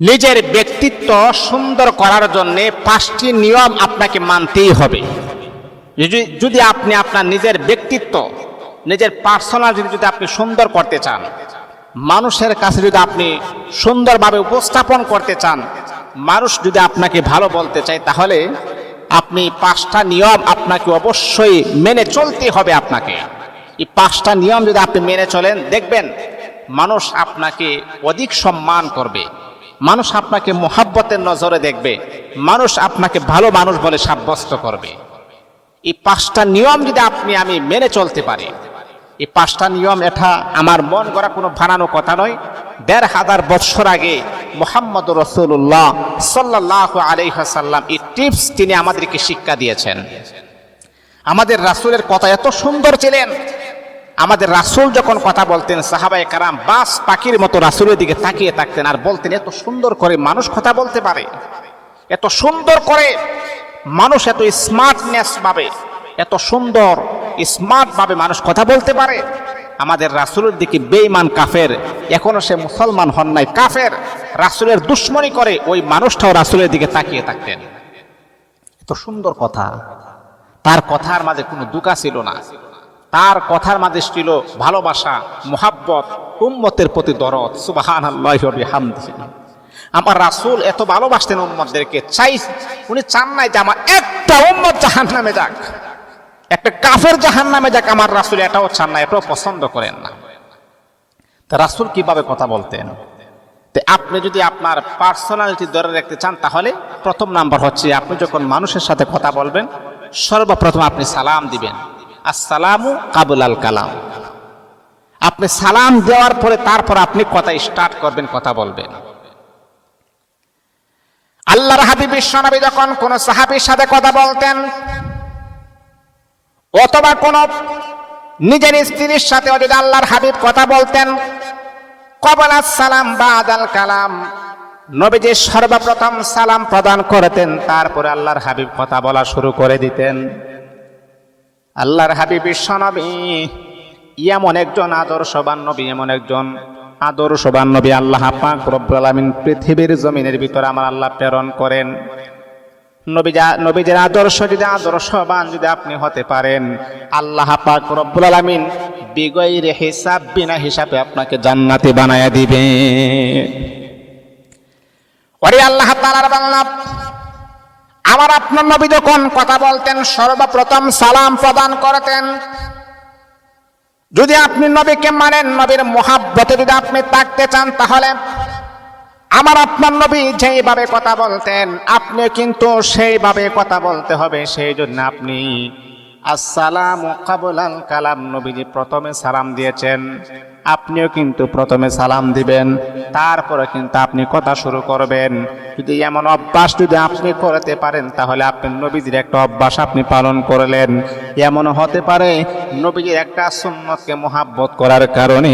নিজের ব্যক্তিত্ব সুন্দর করার জন্য পাঁচটি নিয়ম আপনাকে মানতেই হবে। যদি আপনি আপনার নিজের ব্যক্তিত্ব, নিজের পার্সোনালিটি যদি আপনি সুন্দর করতে চান, মানুষের কাছে যদি আপনি সুন্দরভাবে উপস্থাপন করতে চান, মানুষ যদি আপনাকে ভালো বলতে চায়, তাহলে আপনি পাঁচটা নিয়ম আপনাকে অবশ্যই মেনে চলতে হবে আপনাকে। এই পাঁচটা নিয়ম যদি আপনি মেনে চলেন, দেখবেন মানুষ আপনাকে অধিক সম্মান করবে। মানুষ আপনাকে মোহাব্বতের নজরে দেখবে। মানুষ আপনাকে ভালো মানুষ বলে সাব্যস্ত করবে। এই পাঁচটা নিয়ম যদি আপনি, আমি মেনে চলতে পারি, এই পাঁচটা নিয়ম এটা আমার মন গড়া কোনো বানানো কথা নয়। দেড় হাজার বৎসর আগে মোহাম্মদ রসুল্লাহ সাল্লাহ আলহাসাল্লাম এই টিপস তিনি আমাদেরকে শিক্ষা দিয়েছেন। আমাদের রাসূলের কথা এত সুন্দর ছিলেন। আমাদের রাসুল যখন কথা বলতেন সাহাবাই কারাম বাস পাখির মতো রাসুলের দিকে তাকিয়ে থাকতেন আর বলতেন, এত সুন্দর করে মানুষ কথা বলতে পারে, এত সুন্দর করে মানুষ এত স্মার্টনেস ভাবে, এত সুন্দর স্মার্ট ভাবে মানুষ কথা বলতে পারে। আমাদের রাসুলের দিকে বেঈমান কাফের, এখনও সে মুসলমান হন নাই, কাফের। রাসূলের দুশ্মনী করে ওই মানুষটাও রাসুলের দিকে তাকিয়ে থাকতেন। এত সুন্দর কথা। তার কথার মাঝে কোনো দুকা ছিল না। তার কথার মাঝে ছিল ভালোবাসা, মোহাব্বত, উম্মতের প্রতি দরদ। সুবাহান আমার রাসূল এত ভালোবাসতেন উম্মতদেরকে, চাই উনি চান নাই যে আমার একটা উম্মত জাহান নামে যাক। একটা কাফের জাহান নামে যাক, আমার রাসুল এটাও চান না এটাও পছন্দ করেন না। তা রাসূল কীভাবে কথা বলতেন? আপনি যদি আপনার পার্সোনালিটি ধরে রাখতে চান, তাহলে প্রথম নাম্বার হচ্ছে আপনি যখন মানুষের সাথে কথা বলবেন, সর্বপ্রথম আপনি সালাম দিবেন। আসসালামু কাবুল আল কালাম। আপনি সালাম দেওয়ার পরে তারপর আপনি কথা স্টার্ট করবেন, কথা বলবেন। আল্লাহর হাবিব বিশ্বনবী যখন কোন সাহাবীর সাথে কথা বলতেন, অথবা কোন নিজের স্ত্রীর সাথে যদি আল্লাহর হাবিব কথা বলতেন, কবল সালাম বা আদাল কালাম, নবীজি সর্বপ্রথম সালাম প্রদান করতেন, তারপরে আল্লাহর হাবিব কথা বলা শুরু করে দিতেন। আল্লাহর হাবিব বিশ্বনবী। এমন একজন আদর্শবান নবী, এমন একজন আদর্শবান নবী আল্লাহ পাক রব্বুল আলামিন পৃথিবীর জমিনের ভিতরে আমার আল্লাহ প্রেরণ করেন। নবীজা নবীদের আদর্শ যদি আদর্শবান যদি আপনি হতে পারেন, আল্লাহ পাক রব্বুল আলামিন বিগৈরে হিসাব বিনা হিসাবে আপনাকে জান্নাতি বানায়া দিবে ওরে আল্লাহ তাআলার বাংলা আমার আপনার নবী যখন কথা বলতেন, সর্বপ্রথম সালাম প্রদান করতেন। যদি আপনি নবীকে মানেন, নবীর মোহাব্বতে যদি আপনি থাকতে চান, তাহলে আমার আপনার নবী যেইভাবে কথা বলতেন, আপনি কিন্তু সেইভাবে কথা বলতে হবে সেই জন্য আপনি আসসালাম কাবুলাল কালাম নবীজি প্রথমে সালাম দিয়েছেন। আপনিও কিন্তু প্রথমে সালাম দিবেন, তারপরে কিন্তু আপনি কথা শুরু করবেন। যদি এমন অভ্যাস যদি আপনি করতে পারেন, তাহলে আপনি নবীজির একটা অভ্যাস আপনি পালন করলেন। এমন হতে পারে নবীজির একটা সুন্নতকে মোহাব্বত করার কারণে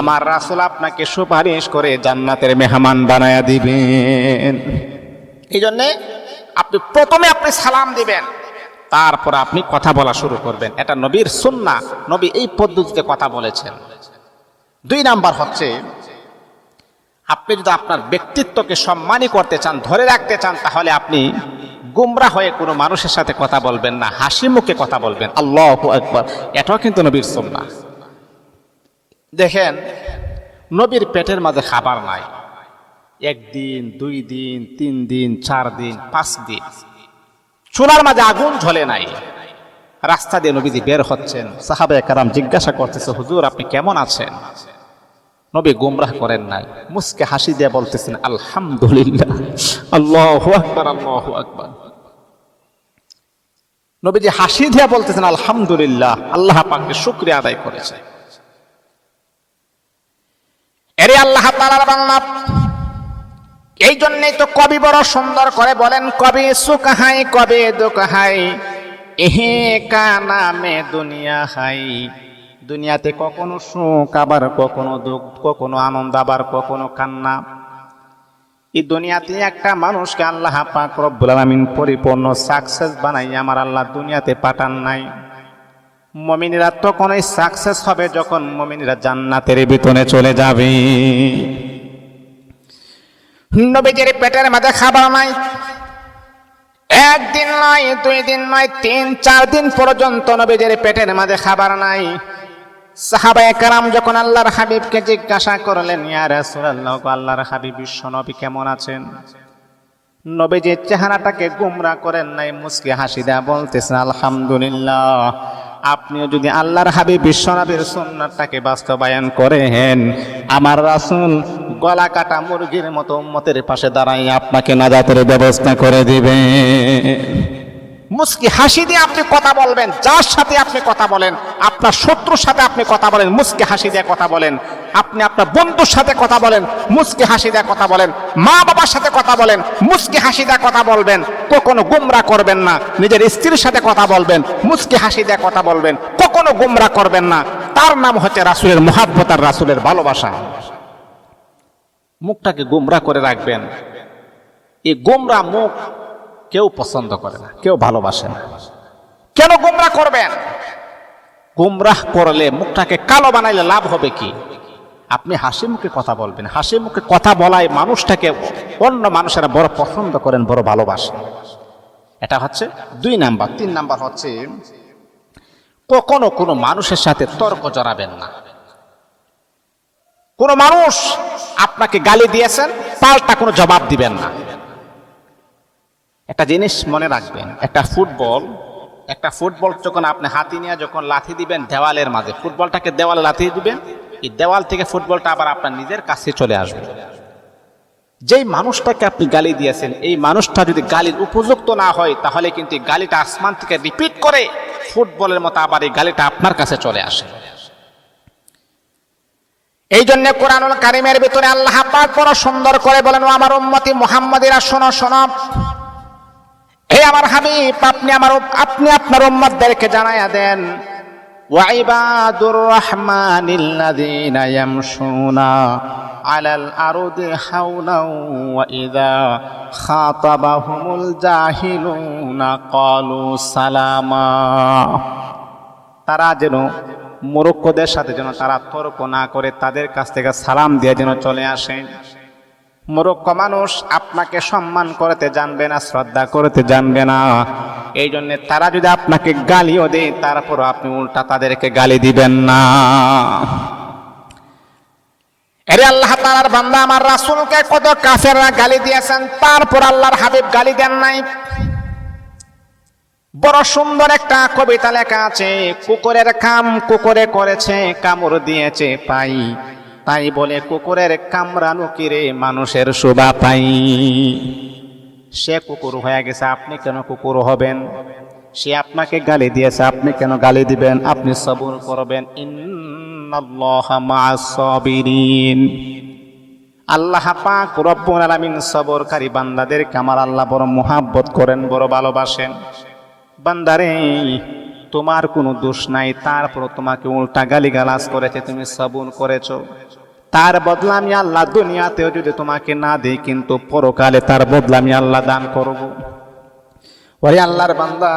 আমার রাসূল আপনাকে সুপারিশ করে জান্নাতের মেহমান বানায়া দিবেন। এই জন্যে আপনি প্রথমে আপনি সালাম দিবেন, তারপর আপনি কথা বলা শুরু করবেন। এটা নবীর সুন্না নবী এই পদ্ধতিতে কথা বলেছেন। দুই নাম্বার হচ্ছে, আপনি যদি আপনার ব্যক্তিত্বকে সম্মানী করতে চান, ধরে রাখতে চান, তাহলে আপনি গুমরা হয়ে কোনো মানুষের সাথে কথা বলবেন না, হাসি মুখে কথা বলবেন। আল্লাহ একবার এটাও কিন্তু নবীর সুন্না দেখেন, নবীর পেটের মাঝে খাবার নাই। একদিন, দুই দিন, তিন দিন, চার দিন, পাঁচ দিন। চুলার মাঝে আগুন ঝলে নাই। রাস্তা দিয়ে নবীজি বের হচ্ছেন। সাহাবে কারাম জিজ্ঞাসা করতেছে, হুজুর, আপনি কেমন আছেন? নবী গুমরাহ করেন নাই। মুসকে হাসি দিয়ে বলতেছেন, আলহামদুলিল্লাহ। আল্লাহ আকবার আল্লাহ আকবার। নবীজি হাসি দিয়ে বলতেছেন, আলহামদুলিল্লাহ, আল্লাহ পাককে শুক্রিয়া আদায় করেছে। এরে আল্লাহ তাআলার বাংলা এই জন্যই তো কবি বড় সুন্দর করে বলেন, কবি সুকাহাই কবে দুকাহাই এহে কানা মে দুনিয়া হাই। দুনিয়াতে কখনো সুখ, আবার কখনো দুঃখ, কখনো আনন্দ, আবার কখনো কান্না। এই দুনিয়াতে একটা মানুষকে আল্লাহ পাক রব্বুল আলামিন পরিপূর্ণ সাকসেস বানাই আমার আল্লাহ দুনিয়াতে পাঠান নাই। মমিনীরা তখনই সাকসেস হবে যখন মমিনীরা জান্নাতের ভিতরে চলে যাবে। নবীজির পেটের মাঝে খাবার নাই। একদিন নাই দুই দিন নাই তিন, চার দিন পর্যন্ত নবীদের পেটের মাঝে খাবার নাই। সাহাবা একরাম যখন আল্লাহর হাবিবকে জিজ্ঞাসা করলেন, ইয়া রাসূলুল্লাহ, আল্লাহর হাবিব, বিশ্ব নবী কেমন আছেন? নবীজির চেহারাটাকে গুমরা করেন নাই মুসকি হাসি দেয়া বলতেছেন, আলহামদুলিল্লাহ। আপনিও যদি আল্লাহর হাবি বিশ্বনাথের সোনারটাকে বাস্তবায়ন করেন, আমার রাসুল গলা কাটা মুরগির মতো মতের পাশে দাঁড়াই আপনাকে নাজাতের ব্যবস্থা করে দিবে মুস্কি হাসি দিয়ে আপনি কথা বলবেন, যার সাথে আপনি কথা বলেন, আপনার শত্রুর সাথে আপনি কথা বলেন, মুস্কি হাসি দিয়ে কথা বলেন। আপনি আপনার বন্ধুর সাথে কথা বলেন, মুস্কি হাসি দিয়ে কথা বলেন। মা বাবার সাথে কথা বলেন, মুস্কি হাসি দিয়ে কথা বলবেন। কখনো গুমরা করবেন না, নিজের স্ত্রীর সাথে কথা বলবেন, মুস্কি হাসি দিয়ে কথা বলবেন। কখনো গুমরা করবেন না, তার নাম হচ্ছে রাসুলের মহাব্বত আর রাসুলের ভালোবাসা। মুখটাকে গুমরা করে রাখবেন। এই গোমরা মুখ কেউ পছন্দ করে না কেউ ভালোবাসে না। কেন গোমরা করবেন? গোমরাহ করলে মুখটাকে কালো বানাইলে লাভ হবে কি? আপনি হাসি মুখে কথা বলবেন হাসি মুখে কথা বলায় মানুষটাকে অন্য মানুষেরা বড় পছন্দ করেন বড় ভালোবাসেন এটা হচ্ছে দুই নাম্বার। তিন নাম্বার হচ্ছে কখনো কোনো মানুষের সাথে তর্ক জড়াবেন না। কোনো মানুষ আপনাকে গালি দিয়েছেন পাল্টা কোনো জবাব দিবেন না। একটা জিনিস মনে রাখবেন, একটা ফুটবল একটা ফুটবল যখন আপনি হাতি নিয়ে যখন লাথি দিবেন দেওয়ালের মাঝে, ফুটবলটাকে দেওয়ালে লাথি দিবেন, এই দেওয়াল থেকে ফুটবলটা আবার আপনার নিজের কাছে চলে আসবে। যেই মানুষটাকে আপনি গালি দিয়েছেন, এই মানুষটা যদি গালির উপযুক্ত না হয়, তাহলে কিন্তু এই গালিটা আসমান থেকে রিপিট করে ফুটবলের মতো আবার এই গালিটা আপনার কাছে চলে আসে। এই জন্য কোরআনুল কারিমের ভিতরে আল্লাহ পাক বড় সুন্দর করে বলেন আমার উম্মতি মুহাম্মাদিরা, শোনো শোনো। হে আমার হাবিব, আপনি আমার আপনি আপনার উম্মতদেরকে জানায়া দেন। ওয়াইবাদুর রহমানিল্লাযীনা ইয়ামশুনা আলাল আরদি হাওলাও ওয়া ইযা খাতাবাহুমুল জাহিলুনা ক্বালু সালামা। তারা যেন মোরক্কোদের সাথে যেন তারা তর্ক না করে, তাদের কাছ থেকে সালাম দিয়ে যেন চলে আসে মোরক্ক মানুষ আপনাকে সম্মান করতে জানবে না, শ্রদ্ধা করতে জানবে না। এই জন্যে তারা যদি আপনাকে গালিও দেয় তারপর আপনি উল্টা তাদেরকে গালি দিবেন না। এরে আল্লাহ তালার বান্দা, আমার রাসুলকে কত কাফেররা গালি দিয়েছেন, তারপর আল্লাহর হাবিব গালি দেন নাই। বড় সুন্দর একটা কবিতা লেখা আছে, কুকুরের কাম কুকুরে করেছে, কামড় দিয়েছে পাই। তাই বলে কুকুরের কামড়ানো কিরে মানুষের শোভা পাই? সে কুকুর হয়ে গেছে, আপনি কেন কুকুর হবেন? সে আপনাকে গালি দিয়েছে, আপনি কেন গালি দিবেন? আপনি সবুর করবেন। আল্লাহ পাক রব্বুল আলামিন সবরকারী বান্দাদেরকে আমার আল্লাহ বড় মোহাব্বত করেন, বড় ভালোবাসেন। বান্দারে তোমার কোনো দোষ নাই তারপর তোমাকে উল্টা গালিগালাজ করেছে, তুমি সবুর করেছ। তার বদলা আমি আল্লাহ দুনিয়াতেও যদি তোমাকে না দিই, কিন্তু পরকালে তার বদলা আমি আল্লাহ দান করব। ওরে আল্লাহর বান্দা,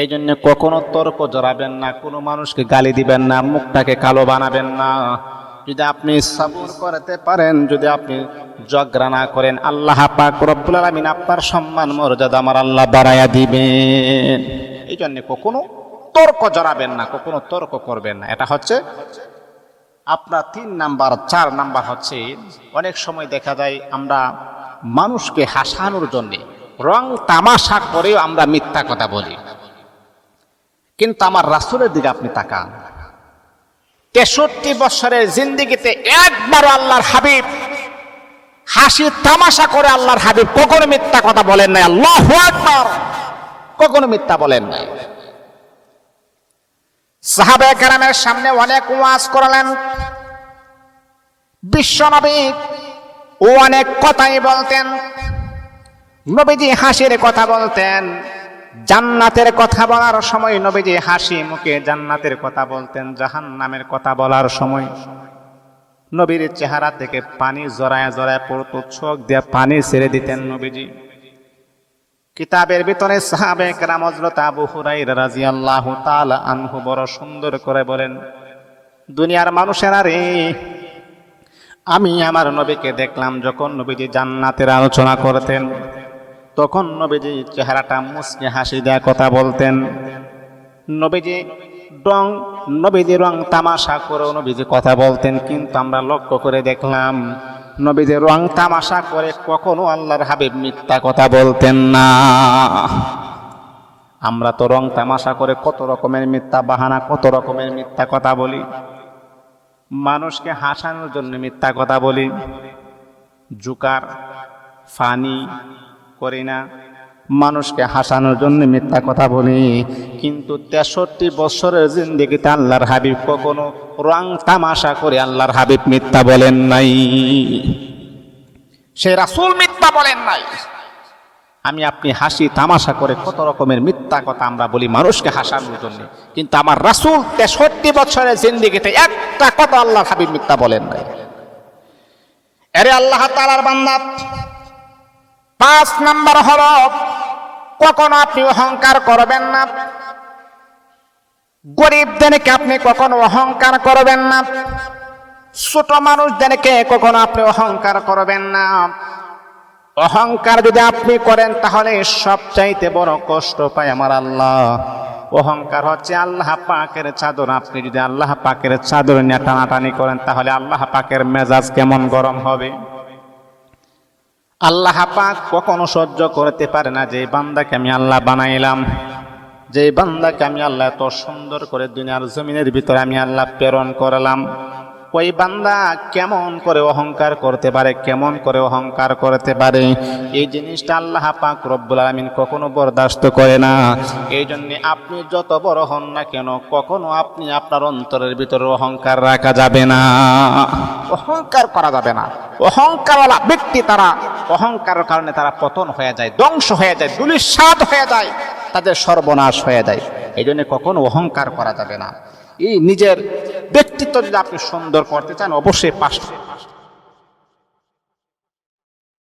এই জন্য কখনো তর্ক জড়াবেন না, কোনো মানুষকে গালি দিবেন না, মুখটাকে কালো বানাবেন না। যদি আপনি সবুর করতে পারেন, যদি আপনি জগরা না করেন, আল্লাহ পাক রব্বুল আলামিন আপনার সম্মান, মর্যাদা আমার আল্লাহ বাড়াইয়া দিবেন। এই জন্য কখনো তর্ক জড়াবেন না, কখনো তর্ক করবেন না। এটা হচ্ছে আপনার তিন নাম্বার, চার নাম্বার হচ্ছে, অনেক সময় দেখা যায় আমরা মানুষকে হাসানোর জন্যে রং তামাশা করেও আমরা মিথ্যা কথা বলি। কিন্তু আমার রাসুলের দিকে আপনি তাকান। তেষট্টি বছরের জিন্দিগিতে একবার আল্লাহর হাবিব হাসি তামাশা করে আল্লাহর হাবিব কখনো মিথ্যা কথা বলেন না আল্লাহ একবার কখনো মিথ্যা বলেন নাই। সাহাবে কেরামের সামনে অনেক ওয়াজ করলেন। বিশ্বনবী ও অনেক কথাই বলতেন। নবীজি হাসির কথা বলতেন। জান্নাতের কথা বলার সময় নবীজি হাসি মুখে জান্নাতের কথা বলতেন জাহান নামের কথা বলার সময়। নবীর চেহারা থেকে পানি জড়ায় জড়ায় পড়তো চোখ দিয়ে পানি ছেড়ে দিতেন নবীজি। কিতাবের ভিতরে সাহাবে কেরাম আবু হুরাইরা রাদিয়াল্লাহু তাআলা আনহু বড় সুন্দর করে বলেন, দুনিয়ার মানুষেরা রে, আমি আমার নবীকে দেখলাম যখন নবীজি জান্নাতের আলোচনা করতেন। তখন নবীজি চেহারাটা মুসকে হাসি দেয়া কথা বলতেন। নবীজি রং নবীজি রং তামাশা করে নবীজি কথা বলতেন, কিন্তু আমরা লক্ষ্য করে দেখলাম নবীজি রং তামাশা করে কখনো আল্লাহর হাবিব মিথ্যা কথা বলতেন না। আমরা তো রং তামাশা করে কত রকমের মিথ্যা বাহানা, কত রকমের মিথ্যা কথা বলি। মানুষকে হাসানোর জন্য মিথ্যা কথা বলি। জুকার, ফানি করি না। মানুষকে হাসানোর জন্য মিথ্যা কথা বলি। কিন্তু তেষট্টি বছরের জিন্দিগিতে আল্লাহর হাবিব কখনো রং তামাশা করে আল্লাহর হাবিব মিথ্যা বলেন নাই। সে রাসূল মিথ্যা বলেন নাই। আমি আপনি হাসি তামাশা করে কত রকমের মিথ্যা কথা আমরা বলি মানুষকে হাসানোর জন্য। কিন্তু আমার রাসূল তেষট্টি বছরের জিন্দিগিতে একটা কথা আল্লাহর হাবিব মিথ্যা বলেন নাই। আরে আল্লাহ তাআলার বান্দা, পাঁচ নাম্বার হলো কখনো আপনি অহংকার করবেন না। গরিবদেরকে আপনি কখনো অহংকার করবেন না। ছোট মানুষদেরকে কখনো আপনি অহংকার করবেন না। অহংকার যদি আপনি করেন, তাহলে সবচাইতে বড় কষ্ট পায় আমার আল্লাহ। অহংকার হচ্ছে আল্লাহ পাকের চাদর। আপনি যদি আল্লাহ পাকের চাদর নিয়ে টানাটানি করেন, তাহলে আল্লাহ পাকের মেজাজ কেমন গরম হবে? আল্লাহ পাক কখনো সহ্য করতে পারে না যে বান্দাকে আমি আল্লাহ বানাইলাম যে বান্দাকে আমি আল্লাহ এত সুন্দর করে দুনিয়ার জমিনের ভিতরে আমি আল্লাহ প্রেরণ করলাম ওই বান্দা কেমন করে অহংকার করতে পারে কেমন করে অহংকার করতে পারে? এই জিনিসটা আল্লাহ পাক রব্বুল আলমিন কখনো বরদাস্ত করে না। এই জন্যে আপনি যত বড় হন না কেন কখনো আপনি আপনার অন্তরের ভিতরে অহংকার রাখা যাবে না। অহংকার করা যাবে না। অহংকারওয়ালা ব্যক্তি তারা অহংকারের কারণে তারা পতন হয়ে যায়, ধ্বংস হয়ে যায় দুলিশাত হয়ে যায়, তাদের সর্বনাশ হয়ে যায়। এই জন্য কখনো অহংকার করা যাবে না। এই নিজের ব্যক্তিত্ব যদি আপনি সুন্দর করতে চান, অবশ্যই পাঁচটা